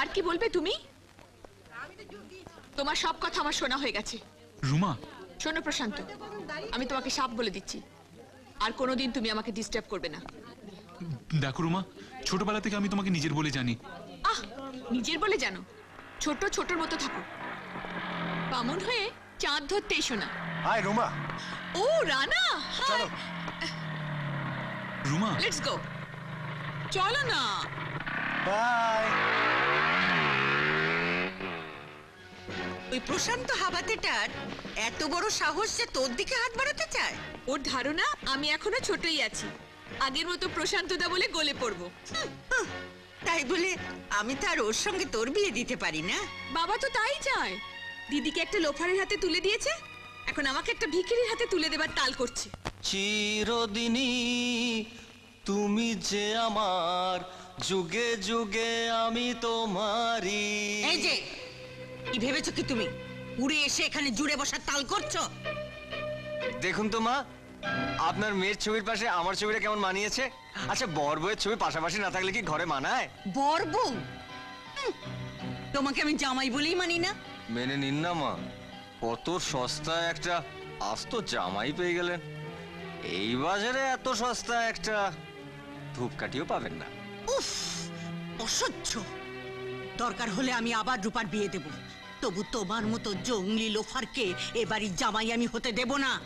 আর কি বলবে তুমি? তোমার সব কথা আমার শোনা হয়ে গেছে। রুমা। শোনো প্রশান্ত আমি তোমাকে সাপ বলে দিচ্ছি। আর কোনোদিন তুমি আমাকে ডিস্টার্ব করবে না। দেখো রুমা ছোটবেলা থেকে আমি তোমাকে নিজের বলে জানি। আহ নিজের বলে জানো? ছোট ছোটর মতো থাকো। বামুন হয়ে চাঁদ ধরতে এসো না। হাই রুমা। ও রানা চলো। রুমা। লেটস গো চলো না। বাই ওই প্রশান্ত হাবাতেটার এত বড় সাহস যে তোর দিকে হাত বাড়াতে চায়? ওর ধারণা আমি এখনও ছোটই আছি। আগের মতো প্রশান্তদা বলে গলে পড়ব। হুঁ, তাই বলে আমি তার ওর সঙ্গে তোর বিয়ে দিতে পারি না। বাবা তো তাই চায়। দিদিকে একটা লোফারের হাতে তুলে দিয়েছে। এখন আমাকে একটা ভিখিরির হাতে তুলে দেবার তাল করছে। চিরদিনই তুমি যে আমার যুগে যুগে আমি তোমারই। এই যে কি ভেবেছো কি তুমি? উড়ে এসে এখানে জুড়ে বসার তাল করছ? দেখুন তো মা আপনার মেয়ের ছবির পাশে আমার ছবিটা কেমন মানিয়েছে? আচ্ছা বর বউয়ের ছবি পাশাপাশি না থাকলে কি ঘরে মানায়? বর বউ? তোমাকে আমি জামাই বলেই মানি না। মেনে নিন না মা কত সস্তায় একটা আস্ত জামাই পেয়ে গেলেন। এই বাজারে এত সস্তা একটা ধূপকাঠিও পাবেন না। উফ অসহ্য। দরকার হলে আমি আবার রূপার বিয়ে দেব। তবু তোমার মতো জঙ্গলি লোফারকে এ বাড়ির জামাই আমি হতে দেব না।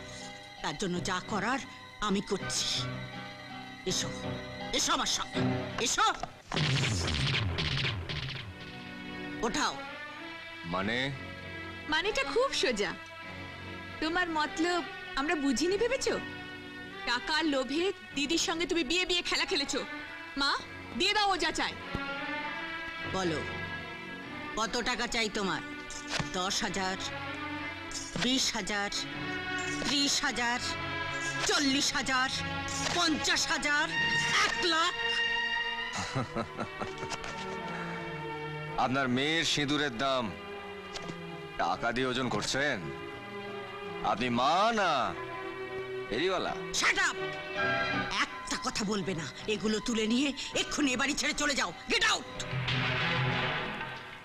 তার জন্য যা করার আমি করছি। এসো এসো আমার সঙ্গে এসো। ওঠাও। মানে? মানেটা খুব সোজা। তোমার মতলব আমরা বুঝিনি ভেবেছো? টাকার লোভে দিদির সঙ্গে তুমি বিয়ে বিয়ে খেলা খেলেছো। মা দিয়ে দাও ও যা চায়। বলো কত টাকা চাই তোমার? দশ হাজার বিশ হাজার ত্রিশ হাজার চল্লিশ হাজার পঞ্চাশ হাজার এক লাখ। আপনার মেয়ের সিঁদুরের দাম টাকা দিয়ে ওজন করছেন? আপনি মা না এরিওয়ালা একটা কথা বলবে না। এগুলো তুলে নিয়ে এক্ষুনি এ বাড়ি ছেড়ে চলে যাও। গেট আউট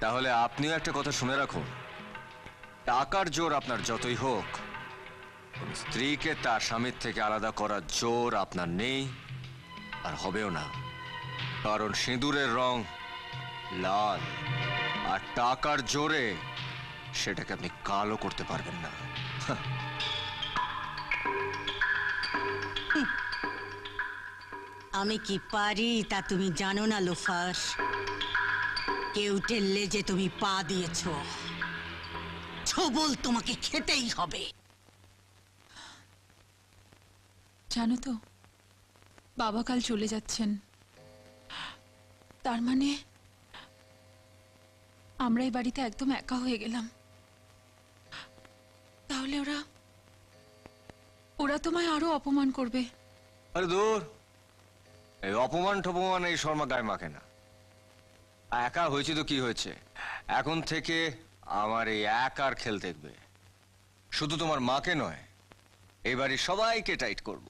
তাহলে আপনিও একটা কথা শুনে রাখুন। টাকার জোর আপনার যতই হোক স্ত্রীকে তার স্বামীর থেকে আলাদা করার জোর আপনার নেই, আর হবেও না। কারণ সিঁদুরের রং লাল, আর টাকার জোরে সেটাকে আপনি কালো করতে পারবেন না। আমি কি পারি তা তুমি জানো না লোফার কেউ টেললে যে তুমি পা দিয়েছ ছবল তোমাকে খেতেই হবে। জানো তো বাবা কাল চলে যাচ্ছেন। তার মানে আমরা এই বাড়িতে একদম একা হয়ে গেলাম। তাহলে ওরা ওরা তোমায় আরও অপমান করবে। আরে দূর এই অপমান টপমান এই শর্মা গায়ে মাখে না। একা হয়েছে তো কি হয়েছে? এখন থেকে আমার এই একার খেল দেখবে। শুধু তোমার মাকে নয় এবারে সবাইকে টাইট করব।